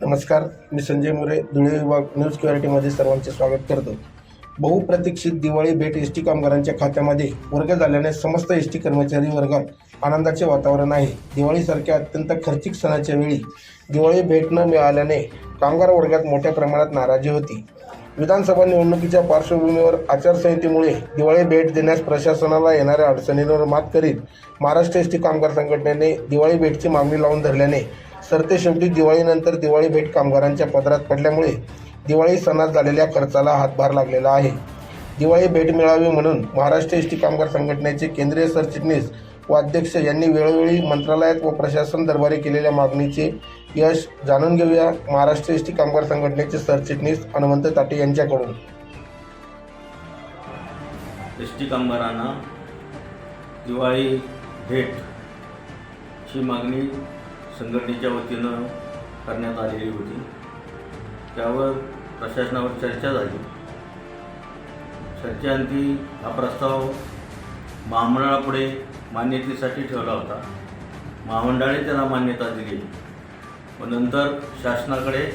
नमस्कार मी संजय मोरे धुळे विभाग न्यूज क्युरिटीमध्ये सर्वांचे स्वागत करतो. बहुप्रतीक्षित दिवाळी भेट एस टी कामगारांच्या खात्यामध्ये वर्ग झाल्याने समस्त एस टी कर्मचारी वर्गात आनंदाचे वातावरण आहे. दिवाळीसारख्या अत्यंत खर्चिक सणाच्या वेळी दिवाळी भेट न मिळाल्याने कामगार वर्गात मोठ्या प्रमाणात नाराजी होती. विधानसभा निवडणुकीच्या पार्श्वभूमीवर आचारसंहितेमुळे दिवाळी भेट देण्यास प्रशासनाला येणाऱ्या अडचणींवर मात करीत महाराष्ट्र एस टी कामगार संघटनेने दिवाळी भेटची मागणी लावून धरल्याने सरते शेवटी दिवाळीनंतर दिवाळी भेट कामगारांच्या पदरात पडल्यामुळे दिवाळी सणात झालेल्या खर्चाला हातभार लागलेला आहे. दिवाळी भेट मिळावी म्हणून महाराष्ट्र एस टी कामगार संघटनेचे केंद्रीय सरचिटणीस व अध्यक्ष यांनी वेळोवेळी मंत्रालयात व प्रशासन दरबारी केलेल्या मागणीचे यश जाणून घेऊया महाराष्ट्र एस टी कामगार संघटनेचे सरचिटणीस हनुमंत ताटे यांच्याकडून. एस टी कामगारांना दिवाळी भेट ही मागणी संघटनेच्या वतीनं करण्यात आलेली होती. त्यावर प्रशासनावर चर्चा झाली. चर्चेअंती हा प्रस्ताव महामंडळापुढे मान्यतेसाठी ठेवला होता. महामंडळाने त्याला मान्यता दिली. व नंतर शासनाकडे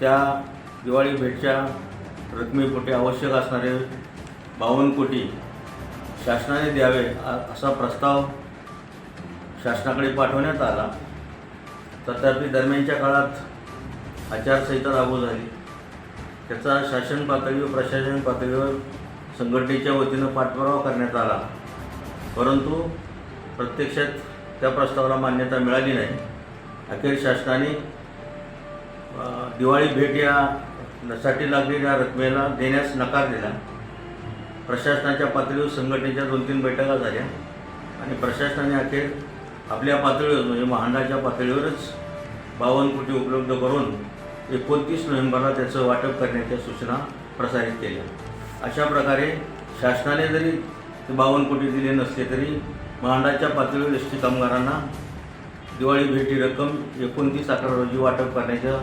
त्या दिवाळी भेटच्या रकमेपोटी आवश्यक असणारे बावन्न कोटी शासनाने द्यावे असा प्रस्ताव शासनाकडे पाठवण्यात आला. तथापि दरम्यानच्या काळात आचारसंहिता लागू झाली. त्याचा शासन पातळीवर प्रशासन पातळीवर संघटनेच्या वतीनं पाठपुरावा करण्यात आला. परंतु प्रत्यक्षात त्या प्रस्तावाला मान्यता मिळाली नाही. अखेर शासनाने दिवाळी भेट या साठी लागलेल्या रकमेला देण्यास नकार दिला. प्रशासनाच्या पातळीवर संघटनेच्या दोन तीन बैठका झाल्या आणि प्रशासनाने अखेर आपल्या पातळीवर म्हणजे महांडाच्या पातळीवरच बावन्न कोटी उपलब्ध करून एकोणतीस नोव्हेंबरला त्याचं वाटप करण्याच्या सूचना प्रसारित केल्या. अशा प्रकारे शासनाने जरी ते बावन्न कोटी दिले नसले तरी महांडाच्या पातळीवर एस टी कामगारांना दिवाळी भेटी रक्कम एकोणतीस अकरा रोजी वाटप करण्याचा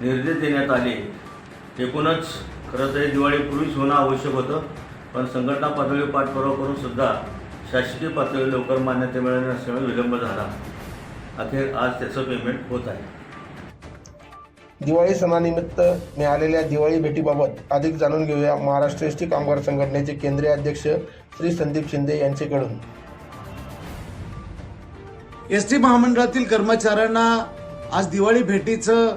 निर्देश देण्यात आले. एकूणच खरं तर हे दिवाळीपूर्वीच होणं आवश्यक होतं पण संघटना पातळीवर पाठपुरावा करून सुद्धा शासकीय पातळीवर लवकर मान्यता मिळाली नसल्यामुळे विलंब झाला. अखेर आज त्याचं पेमेंट होत आहे. दिवाळी सणानिमित्त मिळालेल्या दिवाळी भेटीबाबत अधिक जाणून घेऊया महाराष्ट्र एस टी कामगार संघटनेचे केंद्रीय अध्यक्ष श्री संदीप शिंदे यांच्याकडून. एस टी महामंडळातील कर्मचाऱ्यांना आज दिवाळी भेटीचं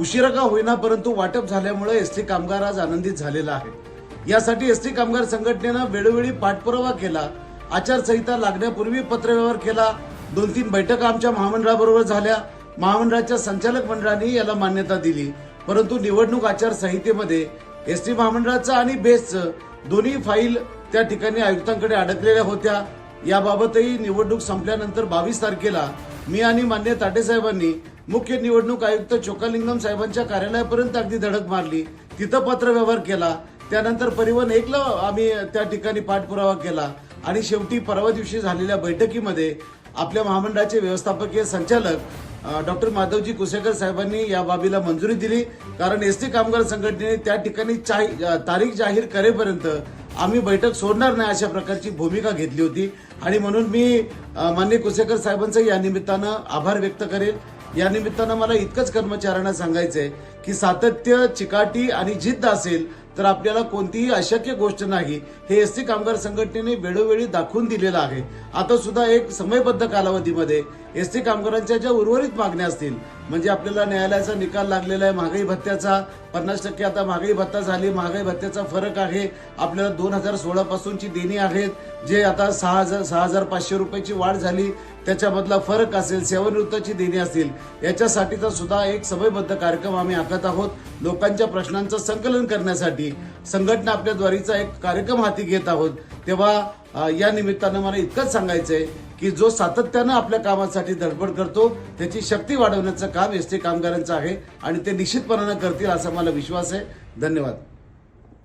उशिरा का होईना परंतु वाटप झाल्यामुळे एस टी कामगार आज आनंदित झालेला आहे. यासाठी एस टी कामगार संघटनेनं वेळोवेळी पाठपुरावा केला. आचारसंहिता लागण्यापूर्वी पत्रव्यवहार केला. दोन तीन बैठका आमच्या महामंडळाबरोबर झाल्या. महामंडळाच्या संचालक मंडळाने याला मान्यता दिली. परंतु निवडणूक आचारसंहितेमध्ये एस टी महामंडळाचं आणि बेसचं दोन्ही फाईल त्या ठिकाणी आयुक्तांकडे अडकलेल्या होत्या. याबाबतही निवडणूक संपल्यानंतर बावीस तारखेला मी आणि मान्य ताटे साहेबांनी मुख्य निवडणूक आयुक्त चोकालिंगम साहेबांच्या कार्यालयापर्यंत अगदी धडक मारली. तिथं पत्रव्यवहार केला. त्यानंतर परिवहन एकला आम्ही त्या ठिकाणी पाठपुरावा केला. आणि शेवटी परवा दिवशी झालेल्या बैठकीमध्ये आपल्या महामंडळाचे व्यवस्थापकीय संचालक डॉक्टर माधवजी कुसेकर साहेबांनी या बाबीला मंजुरी दिली. कारण एस टी कामगार संघटनेने त्या ठिकाणी चाही- तारीख जाहीर करेपर्यंत आम्ही बैठक सोडणार नाही अशा प्रकारची भूमिका घेतली होती. आणि म्हणून मी मान्य कुसेकर साहेबांचं या निमित्तानं आभार व्यक्त करेल. या निमित्तानं मला इतकंच कर्मचाऱ्यांना सांगायचंय की सातत्य चिकाटी आणि जिद्द असेल तर आपल्याला कोणतीही अशक्य गोष्ट नाही. हे एस टी कामगार संघटनेने वेळोवेळी दाखवून दिलेलं आहे. आता सुद्धा एक समयबद्ध कालावधीमध्ये एस टी कामगारांच्या ज्या उर्वरित मागण्या असतील म्हणजे आपल्याला न्यायालयाचा निकाल लागलेला आहे महागाई भत्त्याचा पन्नास टक्के आता महागाई भत्ता झाली महागाई भत्त्याचा फरक आहे आपल्याला दोन हजार सोळा पासूनची देणी आहेत जे आता सहा हजार सहा हजार पाचशे रुपयाची वाढ झाली त्याच्यामधला फरक असेल सेवानिवृत्ताची देणी असतील याच्यासाठीचा सुद्धा एक समयबद्ध कार्यक्रम आम्ही आखत आहोत. लोकांच्या प्रश्नांचं संकलन करण्यासाठी संघटना आपल्या द्वारीचा एक कार्यक्रम हाती घेत आहोत. तेव्हा या निमित्तानं मला इतकंच सांगायचं आहे की जो सातत्यानं आपल्या कामासाठी धडपड करतो त्याची शक्ती वाढवण्याचं काम एस टी कामगारांचं आहे आणि ते निश्चितपणानं करतील असा मला विश्वास आहे. धन्यवाद.